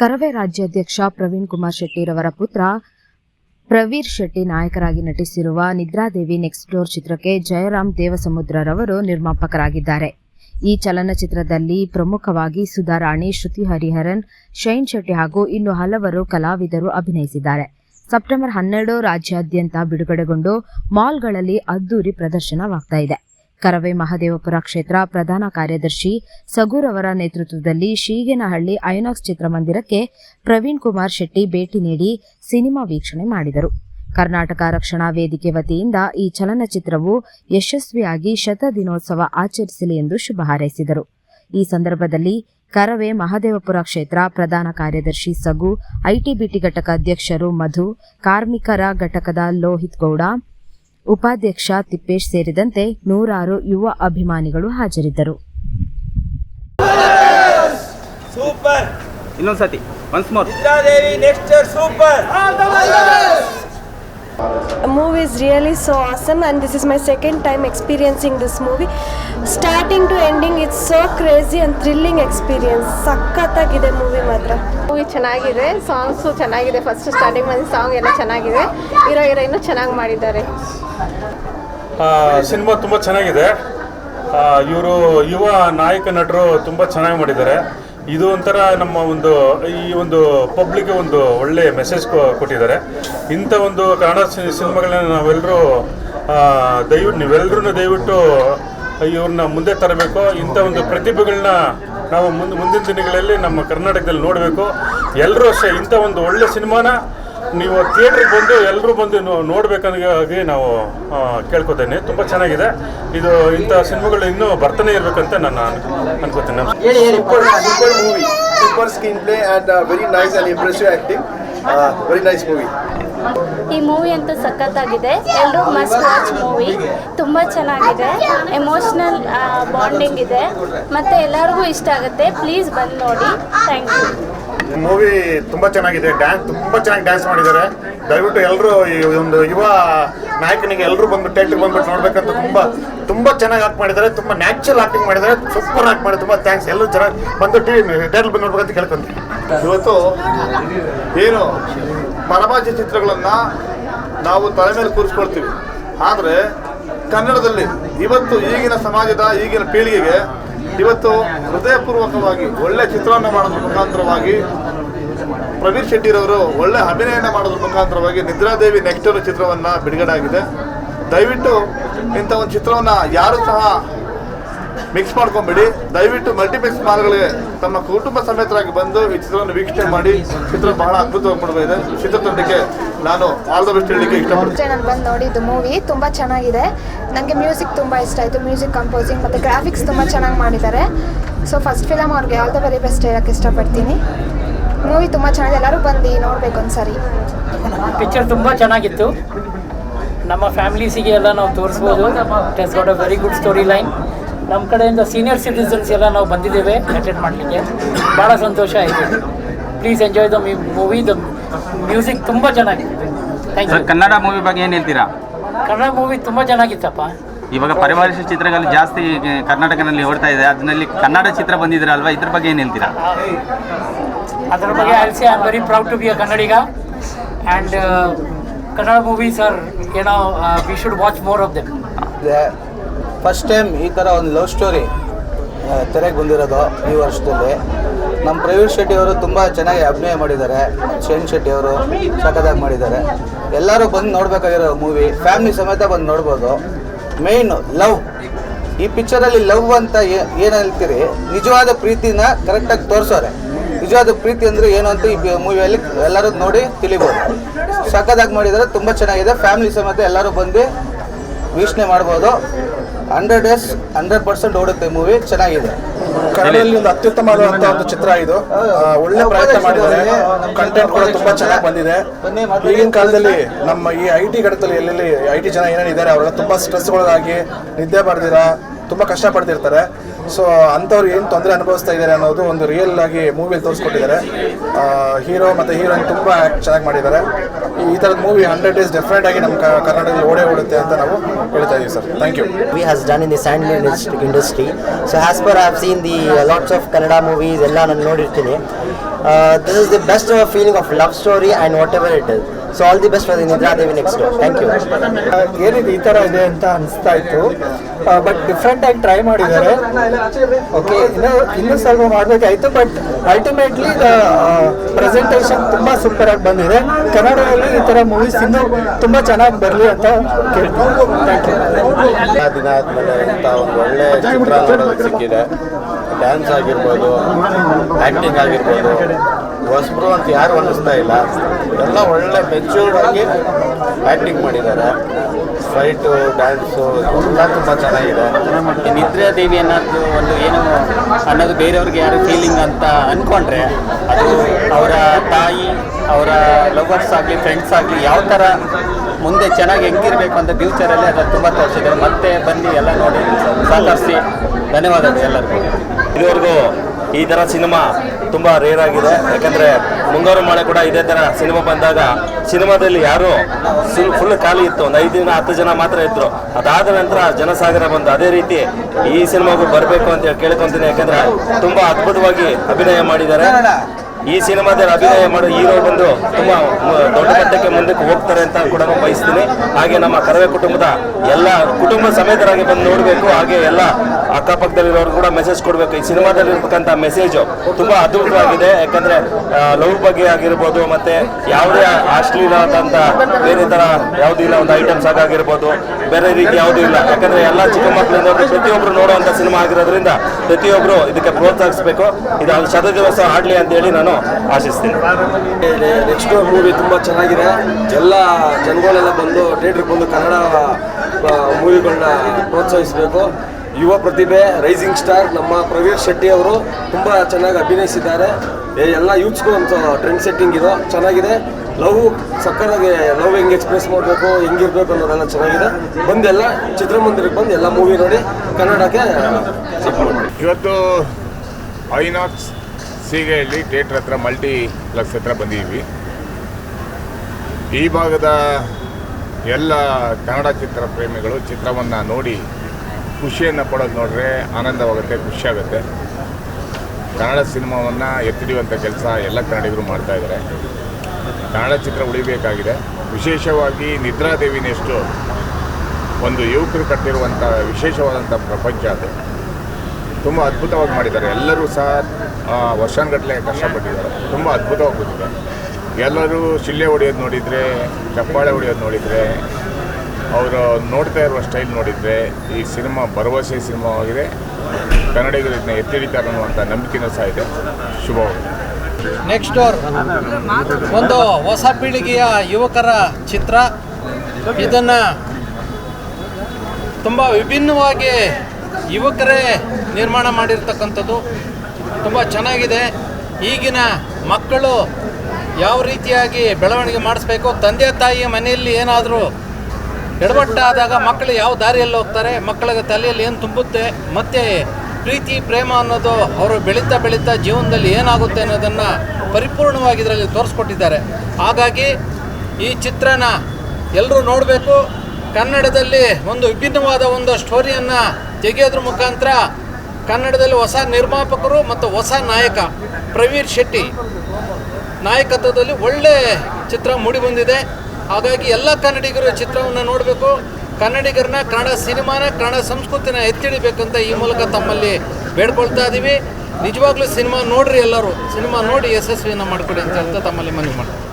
ಕರವೇ ರಾಜ್ಯಾಧ್ಯಕ್ಷ ಪ್ರವೀಣ್ ಕುಮಾರ್ ಶೆಟ್ಟಿರವರ ಪುತ್ರ ಪ್ರವೀರ್ ಶೆಟ್ಟಿ ನಾಯಕರಾಗಿ ನಟಿಸಿರುವ ನಿದ್ರಾದೇವಿ ನೆಕ್ಸ್ಟ್ ಡೋರ್ ಚಿತ್ರಕ್ಕೆ ಜಯರಾಮ್ ದೇವಸಮುದ್ರರವರು ನಿರ್ಮಾಪಕರಾಗಿದ್ದಾರೆ. ಈ ಚಲನಚಿತ್ರದಲ್ಲಿ ಪ್ರಮುಖವಾಗಿ ಸುಧಾರಾಣಿ ಶ್ರುತಿ ಹರಿಹರನ್, ಶೈನ್ ಶೆಟ್ಟಿ ಹಾಗೂ ಇನ್ನು ಹಲವರು ಕಲಾವಿದರು ಅಭಿನಯಿಸಿದ್ದಾರೆ. ಸೆಪ್ಟೆಂಬರ್ ಹನ್ನೆರಡು ರಾಜ್ಯಾದ್ಯಂತ ಬಿಡುಗಡೆಗೊಂಡು ಮಾಲ್ಗಳಲ್ಲಿ ಅದ್ದೂರಿ ಪ್ರದರ್ಶನವಾಗ್ತಾ ಇದೆ. ಕರವೇ ಮಹದೇವಪುರ ಕ್ಷೇತ್ರ ಪ್ರಧಾನ ಕಾರ್ಯದರ್ಶಿ ಸಗೂರವರ ನೇತೃತ್ವದಲ್ಲಿ ಶೀಗೇನಹಳ್ಳಿ ಐನಾಕ್ಸ್ ಚಿತ್ರಮಂದಿರಕ್ಕೆ ಪ್ರವೀಣ್ ಕುಮಾರ್ ಶೆಟ್ಟಿ ಭೇಟಿ ನೀಡಿ ಸಿನಿಮಾ ವೀಕ್ಷಣೆ ಮಾಡಿದರು. ಕರ್ನಾಟಕ ರಕ್ಷಣಾ ವೇದಿಕೆ ವತಿಯಿಂದ ಈ ಚಲನಚಿತ್ರವು ಯಶಸ್ವಿಯಾಗಿ ಶತ ದಿನೋತ್ಸವ ಆಚರಿಸಲಿ ಎಂದು ಶುಭ ಹಾರೈಸಿದರು. ಈ ಸಂದರ್ಭದಲ್ಲಿ ಕರವೇ ಮಹದೇವಪುರ ಕ್ಷೇತ್ರ ಪ್ರಧಾನ ಕಾರ್ಯದರ್ಶಿ ಸಗು ಐಟಿಬಿಟಿ ಘಟಕ ಅಧ್ಯಕ್ಷರು ಮಧು, ಕಾರ್ಮಿಕರ ಘಟಕದ ಲೋಹಿತ್ ಗೌಡ ಉಪಾಧ್ಯಕ್ಷ ತಿಪ್ಪೇಶ್ ಸೇರಿದಂತೆ ನೂರಾರು ಯುವ ಅಭಿಮಾನಿಗಳು ಹಾಜರಿದ್ದರು. ಸೂಪರ್. ಇನ್ನೊಂದ್ಸತಿ once more Indradevi next super. The movie is really so awesome, and this is my second time experiencing this movie. Starting to ending, it's so crazy and thrilling experience. ಸಖತ್ತಾಗಿದೆ ಮೂವಿ ಮಾತ್ರ movie ಚೆನ್ನಾಗಿದೆ songs ಚೆನ್ನಾಗಿದೆ first starting ಬಂದ song ಎಲ್ಲ ಚೆನ್ನಾಗಿದೆ hero heroine ಚೆನ್ನಾಗಿ ಮಾಡಿದ್ದಾರೆ cinema ತುಂಬ ಚೆನ್ನಾಗಿದೆ ಇವರು ಯುವ ನಾಯಕ ನಟರು ತುಂಬ ಚೆನ್ನಾಗಿ ಮಾಡಿದ್ದಾರೆ ಇದು ಒಂಥರ ನಮ್ಮ ಒಂದು, ಈ ಒಂದು ಪಬ್ಲಿಕ್ಗೆ ಒಂದು ಒಳ್ಳೆ ಮೆಸೇಜ್ ಕೊಟ್ಟಿದ್ದಾರೆ. ಇಂಥ ಒಂದು ಕನ್ನಡ ಸಿನಿಮಾಗಳನ್ನ ನಾವೆಲ್ಲರೂ ದಯವಿಟ್ಟು ನೀವೆಲ್ಲರೂ ದಯವಿಟ್ಟು ಇವ್ರನ್ನ ಮುಂದೆ ತರಬೇಕು. ಇಂಥ ಒಂದು ಪ್ರತಿಭೆಗಳನ್ನ ನಾವು ಮುಂದೆ ಮುಂದಿನ ದಿನಗಳಲ್ಲಿ ನಮ್ಮ ಕರ್ನಾಟಕದಲ್ಲಿ ನೋಡಬೇಕು. ಎಲ್ಲರೂ ಅಷ್ಟೇ ಇಂಥ ಒಂದು ಒಳ್ಳೆ ಸಿನಿಮಾನ ನೀವು ಥಿಯೇಟ್ರಿಗೆ ಬಂದು ಎಲ್ಲರೂ ಬಂದು ನೋ- ನೋಡ್ಬೇಕಂಗಾಗಿ ನಾವು ಕೇಳ್ಕೊತೇನೆ. ತುಂಬ ಚೆನ್ನಾಗಿದೆ. ಇದು ಇಂಥ ಸಿನಿಮಾಗಳು ಇನ್ನೂ ಬರ್ತಾನೆ ಇರಬೇಕಂತ ನಾನು ಅನ್- ಅನ್ಕೋತೇನೆ nice and impressive acting. Uh, very nice movie. ಈ ಮೂವಿ ಅಂತೂ ಸಖತ್ತಾಗಿದೆ. ಎಲ್ಲರೂ ಮಸ್ಟ್ ವಾಚ್ ಮೂವಿ ತುಂಬ ಚೆನ್ನಾಗಿದೆ. ಎಮೋಷ್ನಲ್ ಬಾಂಡಿಂಗ್ ಇದೆ. ಮತ್ತು ಎಲ್ಲರಿಗೂ ಇಷ್ಟ ಆಗುತ್ತೆ. ಪ್ಲೀಸ್ ಬಂದು ನೋಡಿ. ಥ್ಯಾಂಕ್ ಯು ಮೂವಿ ತುಂಬ ಚೆನ್ನಾಗಿದೆ. ಡ್ಯಾನ್ಸ್ ತುಂಬ ಚೆನ್ನಾಗಿ ಡ್ಯಾನ್ಸ್ ಮಾಡಿದ್ದಾರೆ. ದಯವಿಟ್ಟು ಎಲ್ಲರೂ ಈ ಒಂದು ಯುವ ನಾಯಕನಿಗೆ ಎಲ್ಲರೂ ಬಂದು ಥಿಯೇಟ್ರಿಗೆ ಬಂದ್ಬಿಟ್ಟು ನೋಡ್ಬೇಕಂತ ತುಂಬ ತುಂಬ ಚೆನ್ನಾಗಿ ಆಕ್ಟ್ ಮಾಡಿದ್ದಾರೆ. ತುಂಬ ನ್ಯಾಚುರಲ್ ಆಕ್ಟಿಂಗ್ ಮಾಡಿದ್ದಾರೆ. ಸೂಪರ್ ಆಕ್ಟ್ ಮಾಡಿ ತುಂಬ ಥ್ಯಾಂಕ್ಸ್ ಎಲ್ಲರೂ ಚೆನ್ನಾಗಿ ಬಂದು ಟಿ ಥಿಯೇಟ್ರ್ ಬಂದು ನೋಡ್ಬೇಕಂತ ಕೇಳ್ಕೊಂತೀನಿ. ಇವತ್ತು ಏನು ಪರಭಾಷೆ ಚಿತ್ರಗಳನ್ನು ನಾವು ತಲೆ ಮೇಲೆ ಕೂರಿಸ್ಕೊಳ್ತೀವಿ. ಆದರೆ ಕನ್ನಡದಲ್ಲಿ ಇವತ್ತು ಈಗಿನ ಸಮಾಜದ ಈಗಿನ ಪೀಳಿಗೆಗೆ ಇವತ್ತು ಹೃದಯಪೂರ್ವಕವಾಗಿ ಒಳ್ಳೆ ಚಿತ್ರವನ್ನು ಮಾಡೋದ್ರ ಮುಖಾಂತರವಾಗಿ ಪ್ರವೀರ್ ಶೆಟ್ಟಿರವರು ಒಳ್ಳೆ ಅಭಿನಯನ ಮಾಡೋದ್ರ ಮುಖಾಂತರವಾಗಿ ನಿದ್ರಾದೇವಿ ನೆಕ್ಸ್ಟ್ ಚಿತ್ರವನ್ನು ಬಿಡುಗಡೆ ಆಗಿದೆ ದಯವಿಟ್ಟು ಇಂಥ ಒಂದು ಚಿತ್ರವನ್ನು ಯಾರು ಸಹ ಮಿಕ್ಸ್ ಮಾಡ್ಕೊಂಬಿಡಿ. ದಯವಿಟ್ಟು ಮಲ್ಟಿಪ್ಲೆಕ್ಸ್ ಮಾಲ್ಗಳಿಗೆ ತಮ್ಮ ಕುಟುಂಬ ಸಮೇತರಾಗಿ ಬಂದು ಈ ಚಿತ್ರವನ್ನು ವೀಕ್ಷಣೆ ಮಾಡಿ. ಚಿತ್ರ ಬಹಳ ಅದ್ಭುತವಾಗಿ ಇದೆ ಚಿತ್ರತಂಡಕ್ಕೆ ನಾನು ಆಲ್ ದ ಬೆಸ್ಟ್ ಹೇಳಲಿಕ್ಕೆ ಇಷ್ಟಪಡ್ತೀನಿ. ನಾನು ಬಂದು ನೋಡಿದ್ದು ಮೂವಿ ತುಂಬ ಚೆನ್ನಾಗಿದೆ. ನನಗೆ ಮ್ಯೂಸಿಕ್ ತುಂಬ ಇಷ್ಟ ಆಯಿತು. ಮ್ಯೂಸಿಕ್ ಕಂಪೋಸಿಂಗ್ ಮತ್ತು ಗ್ರಾಫಿಕ್ಸ್ ತುಂಬ ಚೆನ್ನಾಗಿ ಮಾಡಿದ್ದಾರೆ. ಸೊ ಫಸ್ಟ್ ಫಿಲಮ್ ಅವ್ರಿಗೆ ಆಲ್ ದ ವೆರಿ ಬೆಸ್ಟ್ ಹೇಳೋಕ್ಕೆ ಇಷ್ಟಪಡ್ತೀನಿ. ಮೂವಿ ತುಂಬ ಚೆನ್ನಾಗಿದೆ. ಎಲ್ಲರೂ ಬಂದು ನೋಡಬೇಕು ಒಂದ್ಸರಿ. ಪಿಕ್ಚರ್ ತುಂಬ ಚೆನ್ನಾಗಿತ್ತು. ನಮ್ಮ ಫ್ಯಾಮಿಲೀಸಿಗೆ ಎಲ್ಲ ನಾವು ತೋರಿಸ್ಬೋದು. It has got a very good story line ನಮ್ಮ ಕಡೆಯಿಂದ ಸೀನಿಯರ್ ಸಿಟಿಸನ್ಸ್ ಎಲ್ಲ ನಾವು ಬಂದಿದ್ದೇವೆ ಅಟೆಂಡ್ ಮಾಡಲಿಕ್ಕೆ. ಭಾಳ ಸಂತೋಷ ಆಯಿತು please enjoy the movie the music ತುಂಬ ಚೆನ್ನಾಗಿದೆ ಥ್ಯಾಂಕ್ ಯು ಕನ್ನಡ ಮೂವಿ ಬಗ್ಗೆ ಏನು ಹೇಳ್ತೀರಾ? ಕನ್ನಡ ಮೂವಿ ತುಂಬ ಚೆನ್ನಾಗಿತ್ತಪ್ಪ. ಇವಾಗ ಪರಿವಾರ ಚಿತ್ರಗಳು ಜಾಸ್ತಿ ಕರ್ನಾಟಕದಲ್ಲಿ ಓಡ್ತಾ ಇದೆ. ಅದರಲ್ಲಿ ಕನ್ನಡ ಚಿತ್ರ ಬಂದಿದ್ರಲ್ವಾ? ಇದ್ರ ಬಗ್ಗೆ ಏನು ಹೇಳ್ತೀರಾ? ಅದರ ಬಗ್ಗೆ also I am very proud to be a Kannadiga. And Kannada movies are ಏನೋ we should watch more of them first time ಈ ಥರ ಒಂದು ಲವ್ ಸ್ಟೋರಿ ತೆರೆಗೆ ಬಂದಿರೋದು ಈ ವರ್ಷದಲ್ಲಿ. ನಮ್ಮ ಪ್ರವೀಣ್ ಶೆಟ್ಟಿಯವರು ತುಂಬ ಚೆನ್ನಾಗಿ ಅಭಿನಯ ಮಾಡಿದ್ದಾರೆ, ಶೇನ್ ಶೆಟ್ಟಿಯವರು ಸಖತ್ತಾಗಿ ಮಾಡಿದ್ದಾರೆ. ಎಲ್ಲರೂ ಬಂದು ನೋಡಬೇಕಾಗಿರೋ ಮೂವಿ ಫ್ಯಾಮಿಲಿ ಸಮೇತ ಬಂದು ನೋಡ್ಬೋದು. ಮೇಯ್ನು ಲವ್ ಈ ಪಿಕ್ಚರಲ್ಲಿ ಲವ್ ಅಂತ ಏನು ಹೇಳ್ತೀರಿ? ನಿಜವಾದ ಪ್ರೀತಿನ ಕರೆಕ್ಟಾಗಿ ತೋರಿಸೋರೆ ನಿಜವಾದ ಪ್ರೀತಿ ಅಂದರೆ ಏನು ಅಂತ ಈ ಮೂವಿಯಲ್ಲಿ ಎಲ್ಲರೂ ನೋಡಿ ತಿಳಿಬೋದು. ಸಖತ್ತಾಗಿ ಮಾಡಿದ್ದಾರೆ ತುಂಬ ಚೆನ್ನಾಗಿದೆ. ಫ್ಯಾಮಿಲಿ ಸಮೇತ ಎಲ್ಲರೂ ಬಂದು ವೀಕ್ಷಣೆ ಮಾಡ್ಬೋದು. ಹಂಡ್ರೆಡ್ ಡೇಸ್ ಹಂಡ್ರೆಡ್ ಪರ್ಸೆಂಟ್ ಓಡುತ್ತೆ ಮೂವಿ ಚೆನ್ನಾಗಿದೆ. ಕನ್ನಡದಲ್ಲಿ ಒಂದು ಅತ್ಯುತ್ತಮವಾದಂಥ ಒಂದು ಚಿತ್ರ ಇದು. ಒಳ್ಳೆ ಪ್ರಯತ್ನ ಮಾಡಿದ್ದಾರೆ. ಕಂಟೆಂಟ್ ಕೂಡ ತುಂಬಾ ಚೆನ್ನಾಗಿ ಬಂದಿದೆ. ಈಗಿನ ಕಾಲದಲ್ಲಿ ನಮ್ಮ ಈ ಐ ಟಿ ಘಟಕದಲ್ಲಿ ಎಲ್ಲೆಲ್ಲಿ ಐ ಟಿ ಜನ ಏನೇನಿದ್ದಾರೆ ಅವರೆಲ್ಲ ತುಂಬಾ ಸ್ಟ್ರೆಸ್ ಒಳಗಾಗಿ ನಿದ್ದೆ ಬರ್ದಿರ ತುಂಬಾ ಕಷ್ಟಪಡ್ತಿರ್ತಾರೆ ಸೊ ಅಂಥವ್ರು ಏನು ತೊಂದರೆ ಅನುಭವಿಸ್ತಾ ಇದ್ದಾರೆ ಅನ್ನೋದು ಒಂದು ರಿಯಲ್ ಆಗಿ ಮೂವಿಯಲ್ಲಿ ತೋರಿಸ್ಕೊಟ್ಟಿದ್ದಾರೆ. ಹೀರೋ ಮತ್ತು ಹೀರೋಯಿನ್ ತುಂಬ ಚೆನ್ನಾಗಿ ಮಾಡಿದ್ದಾರೆ. ಈ ಥರದ ಮೂವಿ ಹಂಡ್ರೆಡ್ ಡೇಸ್ ಡೆಫಿನೆಟ್ ಆಗಿ ನಮ್ಮ ಕರ್ನಾಟಕದಲ್ಲಿ ಓಡೇ ಓಡುತ್ತೆ ಅಂತ ನಾವು ಹೇಳ್ತಾ ಇದೀವಿ sir. Thank you we has done in the sand industry so has per have seen the lots of Kannada movies ಎಲ್ಲ ನಾನು ನೋಡಿರ್ತೀನಿ. This is the best feeling of love story and whatever it is so all the best for Nidradevi next thank you ಏನಿದೆ ಈ ಥರ ಇದೆ ಅಂತ ಅನಿಸ್ತಾ ಇತ್ತು. But different ಆಗಿ ಟ್ರೈ ಮಾಡಿದ್ದಾರೆ. ಓಕೆ ಇನ್ನೂ ಇನ್ನೂ ಸ್ವಲ್ಪ ಮಾಡಬೇಕಾಯ್ತು ಬಟ್ ಅಲ್ಟಿಮೇಟ್ಲಿ ಪ್ರೆಸೆಂಟೇಷನ್ ತುಂಬ ಸೂಪರ್ ಆಗಿ ಬಂದಿದೆ. ಕನ್ನಡದಲ್ಲಿ ಈ ಥರ ಮೂವೀಸ್ ಇನ್ನೂ ತುಂಬ ಚೆನ್ನಾಗಿ ಬರಲಿ ಅಂತ ಕೇಳ್ತೀನಿ. ಥ್ಯಾಂಕ್ ಯು ದಿನ ಆದಮೇಲೆ ಇಂಥ ಒಂದು ಒಳ್ಳೆ ಚಿತ್ರ ನೋಡೋದಕ್ಕೆ ಸಿಕ್ಕಿದೆ. ಡ್ಯಾನ್ಸ್ ಆಗಿರ್ಬೋದು ಆ್ಯಕ್ಟಿಂಗ್ ಆಗಿರ್ಬೋದು ಹೊಸಬ್ರು ಅಂತ ಯಾರು ಅನ್ನಿಸ್ತಾ ಇಲ್ಲ. ಎಲ್ಲ ಒಳ್ಳೆ ಮೆಚ್ಯೂರ್ಡ್ ಆಗಿ ಆ್ಯಕ್ಟಿಂಗ್ ಮಾಡಿದ್ದಾರೆ. ಫೈಟು ಡ್ಯಾನ್ಸು ಎಲ್ಲ ತುಂಬ ಚೆನ್ನಾಗಿದೆ. ನಿದ್ರಾ ದೇವಿ ಅನ್ನೋದು ಒಂದು ಏನು ಅನ್ನೋದು ಬೇರೆಯವ್ರಿಗೆ ಯಾರು ಫೀಲಿಂಗ್ ಅಂತ ಅಂದ್ಕೊಂಡ್ರೆ ಅದು ಅವರ ತಾಯಿ, ಅವರ ಲವರ್ಸ್ ಆಗಲಿ ಫ್ರೆಂಡ್ಸ್ ಆಗಲಿ ಯಾವ ಥರ ಮುಂದೆ ಚೆನ್ನಾಗಿ ಹೆಂಗಿರಬೇಕು ಅಂತ ಫ್ಯೂಚರಲ್ಲಿ ಅದು ತುಂಬ ತೋರಿಸಿದೆ ಮತ್ತೆ ಬನ್ನಿ ಎಲ್ಲ ನೋಡಿ, ಸಹಕರಿಸಿ. ಧನ್ಯವಾದಗಳು ಎಲ್ಲರಿಗೂ. ಇದುವರೆಗೂ ಈ ಥರ ಸಿನಿಮಾ ತುಂಬ ರೇರ್ ಆಗಿದೆ. ಯಾಕಂದರೆ ಮುಂಗಾರು ಮಳೆ ಕೂಡ ಇದೇ ಥರ ಸಿನಿಮಾ ಬಂದಾಗ ಸಿನಿಮಾದಲ್ಲಿ ಯಾರು ಫುಲ್ ಖಾಲಿ ಇತ್ತು. ಒಂದು ಐದು ದಿನ, ಹತ್ತು ಜನ ಮಾತ್ರ ಇದ್ದರು ಅದಾದ ನಂತರ ಜನಸಾಗರ ಬಂದು ಅದೇ ರೀತಿ ಈ ಸಿನಿಮಾಗೂ ಬರಬೇಕು ಅಂತ ಹೇಳಿ ಕೇಳ್ಕೊತೀನಿ. ಯಾಕಂದರೆ ತುಂಬ ಅದ್ಭುತವಾಗಿ ಅಭಿನಯ ಮಾಡಿದ್ದಾರೆ. ಈ ಸಿನಿಮಾದಲ್ಲಿ ಅಭಿನಯ ಮಾಡೋ ಹೀರೋ ಬಂದು ತುಂಬ ದೊಡ್ಡ ಮಟ್ಟಕ್ಕೆ ಮುಂದಕ್ಕೆ ಹೋಗ್ತಾರೆ ಅಂತ ಕೂಡ ಬಯಸ್ತೀನಿ. ಹಾಗೆ ನಮ್ಮ ಕರವೆ ಕುಟುಂಬದ ಎಲ್ಲ ಕುಟುಂಬ ಸಮೇತರಾಗಿ ಬಂದು ನೋಡಬೇಕು. ಹಾಗೆ ಎಲ್ಲ ಅಕ್ಕಪಕ್ಕದಲ್ಲಿರೋರು ಕೂಡ ಮೆಸೇಜ್ ಕೊಡಬೇಕು. ಈ ಸಿನಿಮಾದಲ್ಲಿ ಇರ್ತಕ್ಕಂಥ ಮೆಸೇಜು ತುಂಬ ಅದ್ಭುತವಾಗಿದೆ. ಯಾಕಂದರೆ ಲವ್ ಬಗ್ಗೆ ಆಗಿರ್ಬೋದು, ಮತ್ತು ಯಾವುದೇ ಅಶ್ಲೀಲದಂತ ಬೇರೆ ಥರ ಯಾವುದೂ ಇಲ್ಲ, ಒಂದು ಐಟಮ್ಸ್ ಆಗಿರ್ಬೋದು. ಬೇರೆ ರೀತಿ ಯಾವುದೂ ಇಲ್ಲ. ಯಾಕಂದರೆ ಎಲ್ಲ ಚಿಕ್ಕ ಮಕ್ಕಳಿಂದ ಪ್ರತಿಯೊಬ್ಬರು ನೋಡುವಂಥ ಸಿನಿಮಾ ಆಗಿರೋದ್ರಿಂದ ಪ್ರತಿಯೊಬ್ಬರು ಇದಕ್ಕೆ ಪ್ರೋತ್ಸಾಹಿಸಬೇಕು. ಇದು ಶತ ದಿವಸ ಆಡಲಿ ಅಂತೇಳಿ ನಾನು ಆಶಿಸ್ತೀನಿ. ನೆಕ್ಸ್ಟ್ ಮೂವಿ ತುಂಬ ಚೆನ್ನಾಗಿದೆ. ಎಲ್ಲ ಜನಗಳೆಲ್ಲ ಬಂದು ಥಿಯೇಟ್ರಿಗೆ ಬಂದು ಕನ್ನಡ ಮೂವಿಗಳನ್ನ ಪ್ರೋತ್ಸಾಹಿಸಬೇಕು. ಯುವ ಪ್ರತಿಭೆ ರೈಸಿಂಗ್ ಸ್ಟಾರ್ ನಮ್ಮ ಪ್ರವೀರ್ ಶೆಟ್ಟಿ ಅವರು ತುಂಬ ಚೆನ್ನಾಗಿ ಅಭಿನಯಿಸಿದ್ದಾರೆ. ಎಲ್ಲ ಯೂತ್ಸ್ಗೂ ಒಂದು ಟ್ರೆಂಡ್ ಸೆಟ್ಟಿಂಗ್ ಇದು. ಚೆನ್ನಾಗಿದೆ. ಲವ್ ಸಕ್ಕರಾಗಿ ಲವ್ ಹೆಂಗೆ ಎಕ್ಸ್ಪ್ರೆಸ್ ಮಾಡಬೇಕು ಹೆಂಗಿರ್ಬೇಕು ಅನ್ನೋದೆಲ್ಲ ಚೆನ್ನಾಗಿದೆ. ಬಂದೆಲ್ಲ ಚಿತ್ರಮಂದಿರಕ್ಕೆ ಬಂದು ಎಲ್ಲ ಮೂವಿ ನೋಡಿ ಕನ್ನಡಕ್ಕೆ ಸಪೋರ್ಟ್ ಮಾಡಿ. ಇವತ್ತು ಐನಾಕ್ಸ್ ಸೀಗೆಹಳ್ಳಿ ಥಿಯೇಟ್ರ್ ಹತ್ರ ಮಲ್ಟಿಪ್ಲೆಕ್ಸ್ ಹತ್ರ ಬಂದಿದ್ದೀವಿ ಈ ಭಾಗದ ಎಲ್ಲ ಕನ್ನಡ ಚಿತ್ರ ಪ್ರೇಮಿಗಳು ಚಿತ್ರವನ್ನು ನೋಡಿ ಖುಷಿಯನ್ನು ಪಡೋದು ನೋಡಿದ್ರೆ ಆನಂದವಾಗುತ್ತೆ, ಖುಷಿಯಾಗುತ್ತೆ. ಕನ್ನಡ ಸಿನಿಮಾವನ್ನು ಎತ್ತಿಡಿಯುವಂಥ ಕೆಲಸ ಎಲ್ಲ ಕನ್ನಡಿಗರು ಮಾಡ್ತಾ ಇದ್ದಾರೆ ಕನ್ನಡ ಚಿತ್ರ ಉಳಿಬೇಕಾಗಿದೆ. ವಿಶೇಷವಾಗಿ ನಿದ್ರಾದೇವಿನೆಷ್ಟು ಒಂದು ಯುವಕರು ಕಟ್ಟಿರುವಂಥ ವಿಶೇಷವಾದಂಥ ಪ್ರಪಂಚ ಅದು. ತುಂಬ ಅದ್ಭುತವಾಗಿ ಮಾಡಿದ್ದಾರೆ. ಎಲ್ಲರೂ ಸಹ ವರ್ಷಾನ್ಗಟ್ಟಲೆ ಕಷ್ಟಪಟ್ಟಿದ್ದಾರೆ. ತುಂಬ ಅದ್ಭುತವಾಗಿ ಎಲ್ಲರೂ ಶಿಲ್ಲೆ ಹೊಡೆಯೋದು ನೋಡಿದರೆ, ಚಪ್ಪಾಳೆ ಹೊಡೆಯೋದು ನೋಡಿದರೆ, ಅವರು ನೋಡ್ತಾ ಇರುವ ಸ್ಟೈಲ್ ನೋಡಿದರೆ, ಈ ಸಿನಿಮಾ ಭರವಸೆ ಸಿನಿಮಾವಾಗಿದೆ ಕನ್ನಡಿಗರು ಇದನ್ನ ಎತ್ತಿಡಿತಾರೆ ಅನ್ನುವಂಥ ನಂಬಿಕೆನೂ ಸಹ ಇದೆ. ಶುಭವಾಗಿದೆ ನೆಕ್ಸ್ಟ್ ಡೋರ್ ಒಂದು ಹೊಸ ಪೀಳಿಗೆಯ ಯುವಕರ ಚಿತ್ರ. ಇದನ್ನು ತುಂಬ ವಿಭಿನ್ನವಾಗಿ ಯುವಕರೇ ನಿರ್ಮಾಣ ಮಾಡಿರ್ತಕ್ಕಂಥದ್ದು ತುಂಬ ಚೆನ್ನಾಗಿದೆ. ಈಗಿನ ಮಕ್ಕಳು ಯಾವ ರೀತಿಯಾಗಿ ಬೆಳವಣಿಗೆ ಮಾಡಿಸ್ಬೇಕು? ತಂದೆ ತಾಯಿ ಮನೆಯಲ್ಲಿ ಏನಾದರೂ ಎಡವಟ್ಟಾದಾಗ ಮಕ್ಕಳು ಯಾವ ದಾರಿಯಲ್ಲಿ ಹೋಗ್ತಾರೆ? ಮಕ್ಕಳಿಗೆ ತಲೆಯಲ್ಲಿ ಏನು ತುಂಬುತ್ತೆ? ಮತ್ತು ಪ್ರೀತಿ, ಪ್ರೇಮ ಅನ್ನೋದು ಅವರು ಬೆಳೀತಾ ಬೆಳೀತಾ ಜೀವನದಲ್ಲಿ ಏನಾಗುತ್ತೆ ಅನ್ನೋದನ್ನು ಪರಿಪೂರ್ಣವಾಗಿ ಇದರಲ್ಲಿ ತೋರಿಸ್ಕೊಟ್ಟಿದ್ದಾರೆ. ಹಾಗಾಗಿ ಈ ಚಿತ್ರನ ಎಲ್ಲರೂ ನೋಡಬೇಕು. ಕನ್ನಡದಲ್ಲಿ ಒಂದು ವಿಭಿನ್ನವಾದ ಒಂದು ಸ್ಟೋರಿಯನ್ನು ತೆಗೆಯೋದ್ರ ಮುಖಾಂತರ ಕನ್ನಡದಲ್ಲಿ ಹೊಸ ನಿರ್ಮಾಪಕರು ಮತ್ತು ಹೊಸ ನಾಯಕ ಪ್ರವೀರ್ ಶೆಟ್ಟಿ ನಾಯಕತ್ವದಲ್ಲಿ ಒಳ್ಳೆ ಚಿತ್ರ ಮೂಡಿಬಂದಿದೆ ಹಾಗಾಗಿ ಎಲ್ಲ ಕನ್ನಡಿಗರು ಚಿತ್ರವನ್ನು ನೋಡಬೇಕು. ಕನ್ನಡಿಗರನ್ನ ಕನ್ನಡ ಸಿನಿಮಾನ, ಕನ್ನಡ ಸಂಸ್ಕೃತಿನ ಎತ್ತಿಡಿಬೇಕಂತ ಈ ಮೂಲಕ ತಮ್ಮಲ್ಲಿ ಬೇಡ್ಕೊಳ್ತಾ ಇದ್ದೀವಿ ನಿಜವಾಗ್ಲೂ ಸಿನಿಮಾ ನೋಡ್ರಿ ಎಲ್ಲರೂ. ಸಿನಿಮಾ ನೋಡಿ ಯಶಸ್ವಿಯನ್ನು ಮಾಡಿಕೊಡಿ ಅಂತ ಹೇಳ್ತಾ ತಮ್ಮಲ್ಲಿ ಮನವಿ ಮಾಡ್ತೀನಿ.